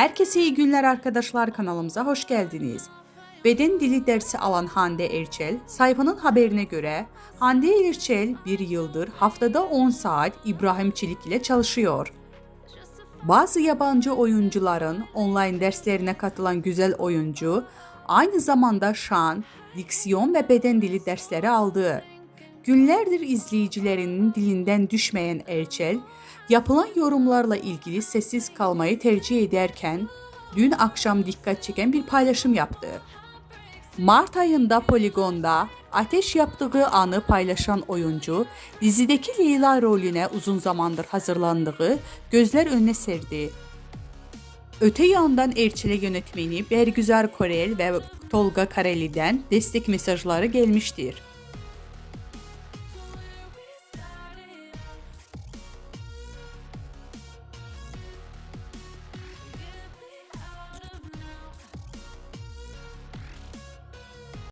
Herkese iyi günler arkadaşlar kanalımıza hoş geldiniz. Beden dili dersi alan Hande Erçel, sayfanın haberine göre Hande Erçel bir yıldır haftada 10 saat İbrahim Çelik ile çalışıyor. Bazı yabancı oyuncuların online derslerine katılan güzel oyuncu, aynı zamanda şan, diksiyon ve beden dili dersleri aldı. Günlerdir izleyicilerinin dilinden düşmeyen Erçel, yapılan yorumlarla ilgili sessiz kalmayı tercih ederken, dün akşam dikkat çeken bir paylaşım yaptı. Mart ayında Poligon'da ateş yaptığı anı paylaşan oyuncu, dizideki Leyla rolüne uzun zamandır hazırlandığı gözler önüne serdi. Öte yandan Erçel'e yönetmeni Bergüzar Korel ve Tolga Kareli'den destek mesajları gelmiştir.